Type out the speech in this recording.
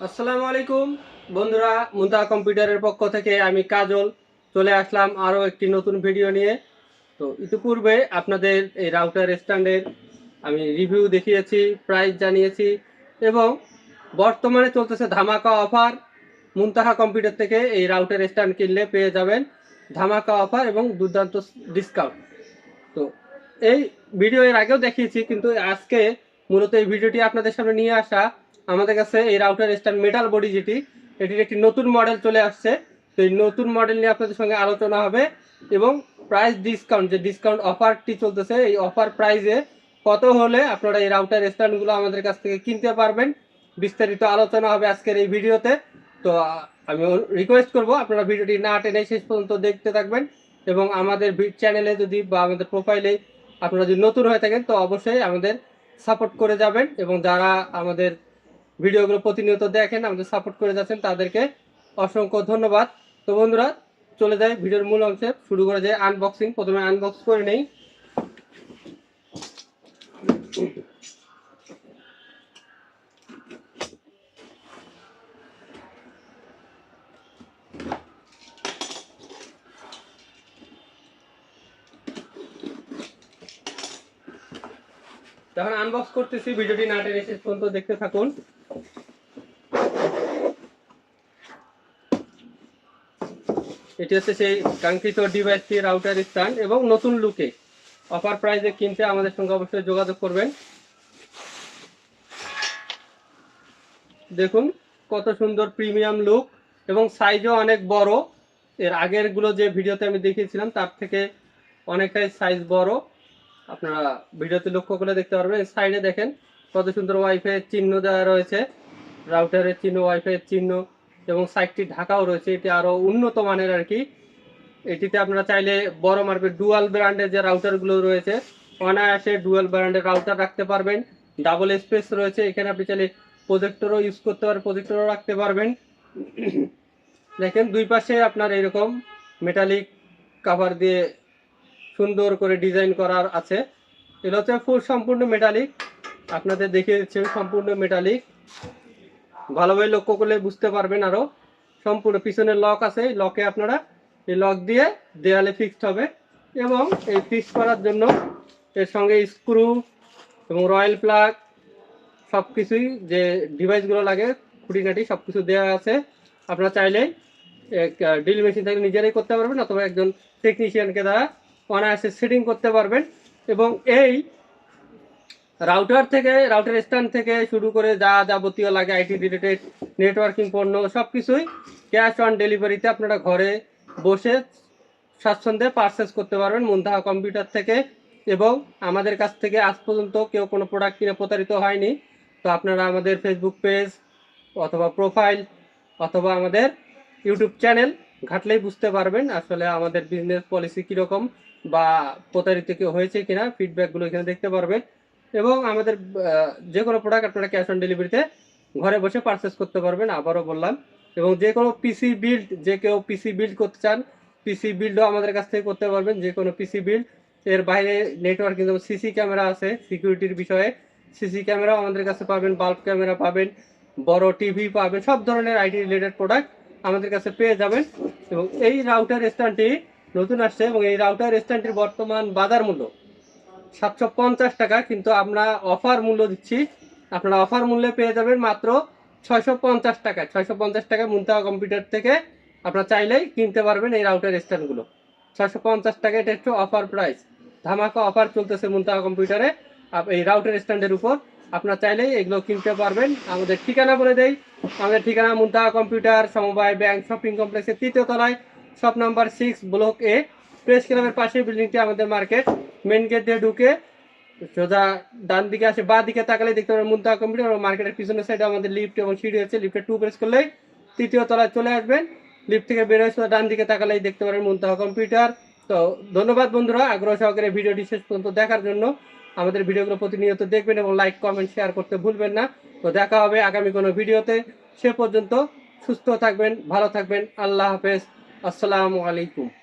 আসসালামু আলাইকুম। বন্ধুরা মুন্তা কম্পিউটারের পক্ষ থেকে আমি কাজল। চলে আসলাম আরও একটি নতুন ভিডিও নিয়ে। তো ইতিপূর্বে আপনাদের এই রাউটার স্ট্যান্ডের আমি রিভিউ দেখিয়েছি, প্রাইস জানিয়েছি এবং বর্তমানে চলতেছে ধামাকা অফার। মুনতাহা কম্পিউটার থেকে এই রাউটার স্ট্যান্ড কিনলে পেয়ে যাবেন ধামাকা অফার এবং দুর্দান্ত ডিসকাউন্ট। তো এই ভিডিও এর আগেও দেখিয়েছি, কিন্তু আজকে মূলত এই ভিডিওটি আপনাদের সামনে নিয়ে আসা। আমাদের কাছে এই রাউটার স্ট্যান্ড মেটাল বডি যেটি, এটির একটি নতুন মডেল চলে আসছে। তো এই নতুন মডেল নিয়ে আপনাদের সঙ্গে আলোচনা হবে এবং প্রাইস ডিসকাউন্ট যে ডিসকাউন্ট অফারটি চলতেছে, এই অফার প্রাইসে কত হলে আপনারা এই রাউটার স্ট্যান্ডগুলো আমাদের কাছ থেকে কিনতে পারবেন? বিস্তারিত আলোচনা হবে আজকের এই ভিডিওতে। তো আমি রিকোয়েস্ট করব আপনারা ভিডিওটি না টেনে শেষ পর্যন্ত দেখতে থাকবেন এবং আমাদের চ্যানেলে যদি বা আমাদের প্রোফাইলে আপনারা যদি নতুন হয়ে থাকেন, তো অবশ্যই আমাদের সাপোর্ট করে যাবেন এবং যারা আমাদের ভিডিওগুলো প্রতিনিয়ত দেখেন, আমাদের সাপোর্ট করে যাচ্ছেন, তাদেরকে অসংখ্য ধন্যবাদ। তো বন্ধুরা, চলে যায় ভিডিওর মূল অংশে। শুরু করা যায় আনবক্সিং প্রথমে আনবক্স করে নেই। যখন আনবক্স করতেছি, ভিডিওটি না টেনে শেষ পর্যন্ত দেখতে থাকুন। এটি হচ্ছে সেই কাঙ্ক্ষিত ডিভাইসটি রাউটার স্ট্যান্ড এবং নতুন লুকে অফার প্রাইসে কিনতে আমাদের সঙ্গে অবশ্যই যোগাযোগ করবেন। দেখুন, কত সুন্দর প্রিমিয়াম লুক এবং সাইজও অনেক বড়। এর আগেরগুলো যে ভিডিওতে আমি দেখিয়েছিলাম, তার থেকে অনেকটাই সাইজ বড়। আপনারা ভিডিওতে লক্ষ্য করে দেখতে পারবেন সাইডে দেখেন কত সুন্দর ওয়াইফাই চিহ্ন দেওয়া রয়েছে। রাউটারের চিহ্ন ওয়াইফাই চিহ্ন এবং সাইটটি ঢাকাও রয়েছে, এটি আরও উন্নত মানের আর কি এটিতে আপনারা চাইলে বড় মার্কেট ডুয়াল ব্র্যান্ডের যে রাউটারগুলো রয়েছে, অনায়াসে ডুয়াল ব্র্যান্ডের রাউটার রাখতে পারবেন। ডাবল স্পেস রয়েছে, এখানে আপনি চাইলে প্রজেক্টরও ইউজ করতে পারেন প্রজেক্টরও রাখতে পারবেন। দেখেন দুই পাশে আপনার এরকম মেটালিক কাভার দিয়ে সুন্দর করে ডিজাইন করার আছে। এগুলো হচ্ছে ফুল সম্পূর্ণ মেটালিক আপনাদের দেখিয়ে দিচ্ছি সম্পূর্ণ মেটালিক ভালোভাবে লক্ষ্য করলে বুঝতে পারবেন আরও। সম্পূর্ণ পিছনে লক আছে লকে আপনারা এই লক দিয়ে দেয়ালে ফিক্সড হবে। এবং এই ফিক্স করার জন্য এর সঙ্গে স্ক্রু এবং রয়্যাল প্লাগ সব কিছুই যে ডিভাইসগুলো লাগে, খুঁটিনাটি সব কিছু দেওয়া আছে। আপনারা চাইলেই ড্রিল মেশিন থেকে নিজেরাই করতে পারবেন অথবা একজন টেকনিশিয়ানকে দ্বারা অনায়াসে সেটিং করতে পারবেন এবং এই রাউটার থেকে রাউটার স্ট্যান্ড থেকে শুরু করে যা যাবতীয় লাগে আইটি রিলেটেড নেটওয়ার্কিং পণ্য সব কিছুই ক্যাশ অন ডেলিভারিতে আপনারা ঘরে বসে স্বাচ্ছন্দ্যে পারচেস করতে পারবেন মুন্তাহা কম্পিউটার থেকে এবং আমাদের কাছ থেকে আজ পর্যন্ত কেউ কোনো প্রোডাক্ট কিনে প্রতারিত হয়নি। তো আপনারা আমাদের ফেসবুক পেজ অথবা প্রোফাইল অথবা আমাদের ইউটিউব চ্যানেল ঘাটলেই বুঝতে পারবেন আসলে আমাদের বিজনেস পলিসি কীরকম বা প্রতারিত কেউ হয়েছে কিনা ফিডব্যাকগুলো এখানে দেখতে পারবেন। এবং আমাদের যে কোনো প্রোডাক্ট আপনারা ক্যাশ অন ডেলিভারিতে ঘরে বসে পারচেস করতে পারবেন, আবারও বললাম। এবং যে কোনো পিসি বিল্ড যে কেউ পিসি বিল্ড করতে চান পিসি বিল্ডও আমাদের কাছ থেকে করতে পারবেন। যে কোনো পিসি বিল্ড এর বাইরে নেটওয়ার্কিং যেমন সিসি ক্যামেরা আছে সিকিউরিটির বিষয়ে। সিসি ক্যামেরাও আমাদের কাছে পাবেন বাল্ব ক্যামেরা পাবেন, বড় টিভি পাবেন, সব ধরনের আইটি রিলেটেড প্রোডাক্ট আমাদের কাছে পেয়ে যাবেন। এবং এই রাউটার স্ট্যান্ডটি নতুন আসছে এবং এই রাউটার স্ট্যান্ডটির বর্তমান বাজার মূল্য সাতশো পঞ্চাশ টাকা, কিন্তু আমরা অফার মূল্য দিচ্ছি। আপনারা অফার মূল্যে পেয়ে যাবেন মাত্র ছয়শো পঞ্চাশ টাকা ছয়শো পঞ্চাশ টাকা মুন্তাহা কম্পিউটার থেকে আপনারা চাইলেই কিনতে পারবেন এই রাউটার স্ট্যান্ডগুলো ছয়শো পঞ্চাশ টাকা এটা একটু অফার প্রাইস ধামাকা অফার চলতেছে মুন্তাহা কম্পিউটারে এই রাউটার স্ট্যান্ডের উপর। আপনারা চাইলেই এগুলো কিনতে পারবেন। আমাদের ঠিকানা বলে দেই। আমাদের ঠিকানা মুন্তাহা কম্পিউটার, সমবায় ব্যাংক, শপিং কমপ্লেক্সের তৃতীয় তলায়, shop number six, block A. Press ক্লাবের পাশে বিল্ডিংটি আমাদের মার্কেট। মেন গেট দিয়ে ঢুকে সোজা ডান দিকে আসে, বা দিকে তাকালে দেখতে পাবেন মুন্তাহা কম্পিউটার মার্কেটের পিছনের সাইডে আমাদের লিফট এবং সিঁড়ি আছে লিফটে টু প্রেস করলেই তৃতীয় তলায় চলে আসবেন। লিফট থেকে বেরোয় সোজা ডান দিকে তাকালেই দেখতে পারেন মুন্তাহা কম্পিউটার। তো ধন্যবাদ বন্ধুরা, আগ্রহ সহকারে ভিডিওটি শেষ পর্যন্ত দেখার জন্য। আমাদের ভিডিওগুলো প্রতিনিয়ত দেখবেন এবং লাইক কমেন্ট শেয়ার করতে ভুলবেন না। তো দেখা হবে আগামী কোনো ভিডিওতে। সে পর্যন্ত সুস্থ থাকবেন, ভালো থাকবেন। আল্লাহ হাফেজ। আসসালামু আলাইকুম।